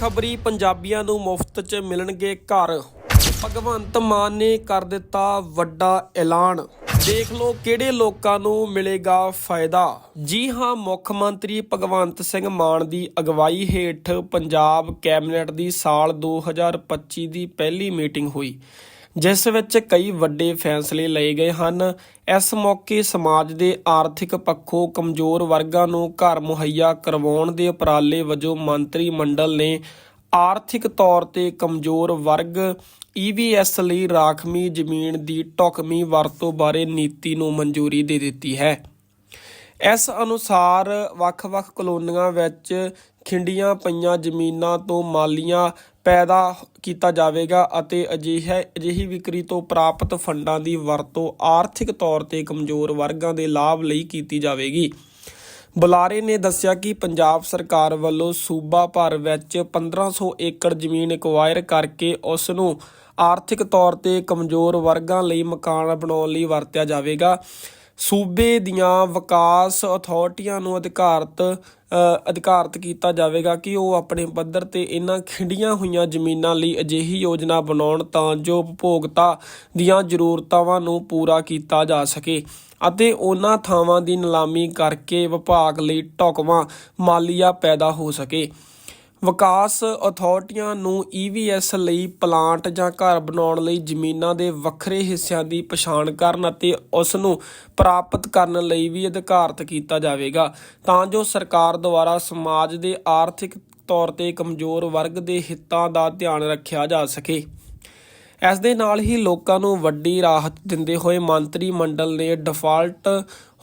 ਖੁਸ਼ਖਬਰੀ ਪੰਜਾਬੀਆਂ ਨੂੰ ਮੁਫਤ 'ਚ ਮਿਲਣਗੇ ਘਰ। ਭਗਵੰਤ ਮਾਨ ਨੇ ਕਰ ਦਿੱਤਾ ਵੱਡਾ ਐਲਾਨ। ਦੇਖ ਲਓ ਕਿਹੜੇ ਲੋਕਾਂ ਨੂੰ ਮਿਲੇਗਾ ਫਾਇਦਾ। ਜੀ ਹਾਂ, ਮੁੱਖ ਮੰਤਰੀ ਭਗਵੰਤ ਸਿੰਘ ਮਾਨ ਦੀ ਅਗਵਾਈ ਹੇਠ ਪੰਜਾਬ ਕੈਬਨਿਟ ਦੀ ਸਾਲ 2025 ਦੀ ਪਹਿਲੀ ਮੀਟਿੰਗ ਹੋਈ। ਜਿਸ ਵਿੱਚ ਕਈ ਵੱਡੇ ਫੈਸਲੇ ਲਏ ਗਏ ਹਨ। ਇਸ ਮੌਕੇ ਸਮਾਜ ਦੇ ਆਰਥਿਕ ਪੱਖੋਂ ਕਮਜ਼ੋਰ ਵਰਗਾਂ ਨੂੰ ਘਰ ਮੁਹੱਈਆ ਕਰਵਾਉਣ ਦੇ ਉਪਰਾਲੇ ਵਜੋਂ ਮੰਤਰੀ ਮੰਡਲ ਨੇ ਆਰਥਿਕ ਤੌਰ ਤੇ ਕਮਜ਼ੋਰ ਵਰਗ ਈਵੀਐਸ ਲਈ ਰਾਖਮੀ ਜ਼ਮੀਨ ਦੀ ਢੁਕਵੀਂ ਵਰਤੋਂ ਬਾਰੇ ਨੀਤੀ ਨੂੰ ਮਨਜ਼ੂਰੀ ਦੇ ਦਿੱਤੀ ਹੈ। ਇਸ ਅਨੁਸਾਰ ਵੱਖ-ਵੱਖ ਕਲੋਨੀਆਂ ਵਿੱਚ ਖਿੰਡੀਆਂ ਪਈਆਂ ਜ਼ਮੀਨਾਂ ਤੋਂ ਮਾਲੀਆਂ ਪੈਦਾ ਕੀਤਾ ਜਾਵੇਗਾ ਅਤੇ ਅਜਿਹਾ, ਅਜਿਹੀ ਵਿਕਰੀ ਤੋਂ ਪ੍ਰਾਪਤ ਫੰਡਾਂ ਦੀ ਵਰਤੋਂ ਆਰਥਿਕ ਤੌਰ ਤੇ ਕਮਜ਼ੋਰ ਵਰਗਾਂ ਦੇ ਲਾਭ ਲਈ ਕੀਤੀ ਜਾਵੇਗੀ। ਬੁਲਾਰੇ ਨੇ ਦੱਸਿਆ ਕਿ ਪੰਜਾਬ ਸਰਕਾਰ ਵੱਲੋਂ ਸੂਬਾ ਭਰ ਵਿੱਚ 1500 ਏਕੜ ਜ਼ਮੀਨ ਐਕਵਾਇਰ ਕਰਕੇ ਉਸ ਨੂੰ ਆਰਥਿਕ ਤੌਰ ਤੇ ਕਮਜ਼ੋਰ ਵਰਗਾਂ ਲਈ ਮਕਾਨ ਬਣਾਉਣ ਲਈ ਵਰਤਿਆ ਜਾਵੇਗਾ। ਸੂਬੇ ਦੀਆਂ ਵਿਕਾਸ ਅਥਾਰਟੀਆਂ ਨੂੰ ਅਧਿਕਾਰਤ ਅਧਿਕਾਰਤ ਕੀਤਾ ਜਾਵੇਗਾ ਕਿ ਉਹ ਆਪਣੇ ਪੱਧਰ ਤੇ ਇਹਨਾਂ ਖਿੰਡੀਆਂ ਹੋਈਆਂ ਜ਼ਮੀਨਾਂ ਲਈ ਅਜਿਹੀ ਯੋਜਨਾ ਬਣਾਉਣ ਤਾਂ ਜੋ ਉਪਭੋਗਤਾ ਦੀਆਂ ਜ਼ਰੂਰਤਾਵਾਂ ਨੂੰ ਪੂਰਾ ਕੀਤਾ ਜਾ ਸਕੇ ਅਤੇ ਉਹਨਾਂ ਥਾਵਾਂ ਦੀ ਨਿਲਾਮੀ ਕਰਕੇ ਵਿਭਾਗ ਲਈ ਢੁਕਵਾਂ ਮਾਲੀਆ ਪੈਦਾ ਹੋ ਸਕੇ। ਵਿਕਾਸ ਅਥਾਰਟੀਆਂ ਨੂੰ ਈਵੀਐਸ ਲਈ ਪਲਾਂਟ ਜਾਂ ਘਰ ਬਣਾਉਣ ਲਈ ਜ਼ਮੀਨਾਂ ਦੇ ਵੱਖਰੇ ਹਿੱਸਿਆਂ ਦੀ ਪਛਾਣ ਕਰਨ ਅਤੇ ਉਸ ਨੂੰ ਪ੍ਰਾਪਤ ਕਰਨ ਲਈ ਵੀ ਅਧਿਕਾਰਤ ਕੀਤਾ ਜਾਵੇਗਾ। ਤਾਂ ਜੋ ਸਰਕਾਰ ਦੁਆਰਾ ਸਮਾਜ ਦੇ ਆਰਥਿਕ ਤੌਰ ਤੇ ਕਮਜ਼ੋਰ ਵਰਗ ਦੇ ਹਿੱਤਾਂ ਦਾ ਧਿਆਨ ਰੱਖਿਆ ਜਾ ਸਕੇ। ਇਸ ਦੇ ਨਾਲ ਹੀ ਲੋਕਾਂ ਨੂੰ ਵੱਡੀ ਰਾਹਤ ਦਿੰਦੇ ਹੋਏ ਮੰਤਰੀ ਮੰਡਲ ਨੇ ਡਿਫਾਲਟ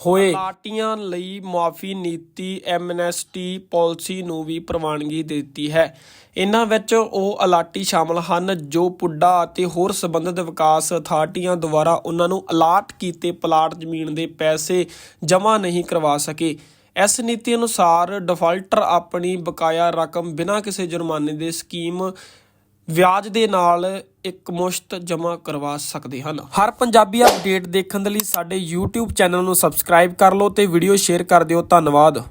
ਹੋਏ ਲਾਟੀਆਂ ਲਈ ਮਾਫੀ ਨੀਤੀ ਐਮਨੈਸਟੀ ਪਾਲਿਸੀ ਨੂੰ ਵੀ ਪ੍ਰਵਾਨਗੀ ਦੇ ਦਿੱਤੀ ਹੈ। ਇਨ੍ਹਾਂ ਵਿੱਚ ਉਹ ਅਲਾਟੀ ਸ਼ਾਮਲ ਹਨ ਜੋ ਪੁੱਡਾ ਅਤੇ ਹੋਰ ਸੰਬੰਧਿਤ ਵਿਕਾਸ ਅਥਾਰਟੀਆਂ ਦੁਆਰਾ ਉਹਨਾਂ ਨੂੰ ਅਲਾਟ ਕੀਤੇ ਪਲਾਟ ਜ਼ਮੀਨ ਦੇ ਪੈਸੇ ਜਮ੍ਹਾਂ ਨਹੀਂ ਕਰਵਾ ਸਕੇ। ਇਸ ਨੀਤੀ ਅਨੁਸਾਰ ਡਿਫਾਲਟਰ ਆਪਣੀ ਬਕਾਇਆ ਰਕਮ ਬਿਨਾਂ ਕਿਸੇ ਜੁਰਮਾਨੇ ਦੇ ਸਕੀਮ ਵਿਆਜ ਦੇ ਨਾਲ ਇੱਕ ਮੁਸ਼ਤ ਜਮ੍ਹਾਂ ਕਰਵਾ ਸਕਦੇ ਹਨ। ਹਰ ਪੰਜਾਬੀ ਅਪਡੇਟ ਦੇਖਣ ਦੇ ਲਈ ਸਾਡੇ YouTube ਚੈਨਲ ਨੂੰ ਸਬਸਕ੍ਰਾਈਬ ਕਰ ਲਓ ਤੇ ਵੀਡੀਓ ਸ਼ੇਅਰ ਕਰ ਦਿਓ। ਧੰਨਵਾਦ।